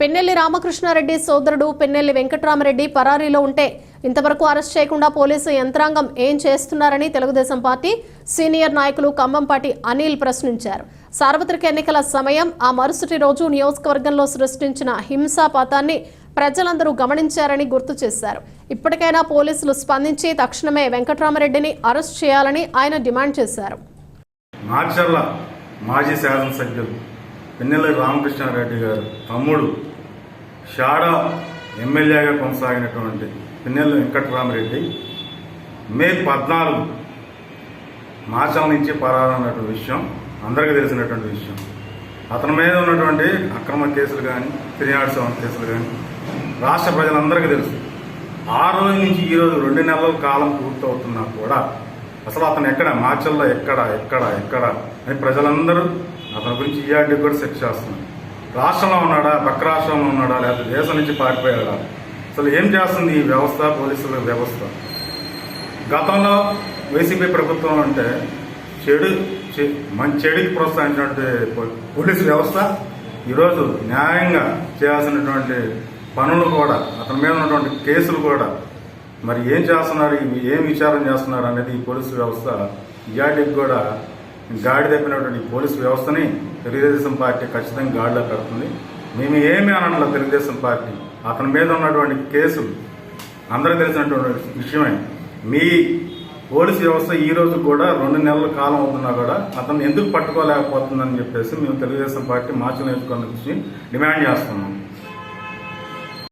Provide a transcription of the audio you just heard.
పెన్నెల్లి రామకృష్ణారెడ్డి సోదరుడు పెన్నెల్లి వెంకట్రామరెడ్డి పరారీలో ఉంటే ఇంతవరకు అరెస్ట్ చేయకుండా పోలీసు యంత్రాంగం ఏం చేస్తున్నారని తెలుగుదేశం పార్టీ సీనియర్ నాయకులు కంబంపాటి అనిల్ ప్రశ్నించారు. సార్వత్రిక ఎన్నికల సమయం ఆ మరుసటి రోజు నియోజకవర్గంలో సృష్టించిన హింసాపాతాన్ని ప్రజలందరూ గమనించారని గుర్తు చేశారు. ఇప్పటికైనా పోలీసులు స్పందించి తక్షణమే వెంకట్రామరెడ్డిని అరెస్ట్ చేయాలని ఆయన డిమాండ్ చేశారు. మాజీ శాసనసభ్యులు పిన్నెల్లి రామకృష్ణారెడ్డి గారు తమ్ముడు షాడా ఎమ్మెల్యేగా కొనసాగినటువంటి పిన్నెల్లి వెంకటరామరెడ్డి మే పద్నాలుగు మాచర్ల నుంచి పరారన్నటువంటి విషయం అందరికీ తెలిసినటువంటి విషయం. అతని మీద ఉన్నటువంటి అక్రమ కేసులు కానీ ఫిర్యాదు సవరణ కేసులు కానీ రాష్ట్ర ప్రజలందరికీ తెలుసు. ఆ రోజు నుంచి ఈ రోజు రెండు నెలల కాలం పూర్తవుతున్నా కూడా అసలు అతను ఎక్కడ మాచల్లో ఎక్కడ ఎక్కడ ఎక్కడ అని ప్రజలందరూ అతని గురించి ఈఆర్డీ కూడా సెట్ చేస్తున్నారు. రాష్ట్రంలో ఉన్నాడా పక్క రాష్ట్రంలో ఉన్నాడా లేకపోతే దేశం నుంచి పారిపోయాడా? అసలు ఏం చేస్తుంది ఈ వ్యవస్థ పోలీసుల వ్యవస్థ? గతంలో వైసీపీ ప్రభుత్వం అంటే చెడు మంచి చెడుకి ప్రోత్సహించినటువంటి పో- పోలీసు వ్యవస్థ ఈరోజు న్యాయంగా చేయాల్సినటువంటి పనులు కూడా అతని మీద ఉన్నటువంటి కేసులు కూడా మరి ఏం చేస్తున్నారు ఏం విచారం చేస్తున్నారు అనేది ఈ పోలీసు వ్యవస్థ ఇయాటికి కూడా గాడి తప్పినటువంటి పోలీసు వ్యవస్థని తెలుగుదేశం పార్టీ ఖచ్చితంగా గాడిలో పెడుతుంది మేము ఏమి అనట్లేదు తెలుగుదేశం పార్టీ అతని మీద ఉన్నటువంటి కేసులు అందరికీ తెలిసినటువంటి విషయమే. మీ పోలీసు వ్యవస్థ ఈ రోజు కూడా రెండు నెలల కాలం అవుతున్నా కూడా అతను ఎందుకు పట్టుకోలేకపోతుందని చెప్పేసి మేము తెలుగుదేశం పార్టీ మార్చి విషయం డిమాండ్ చేస్తున్నాం.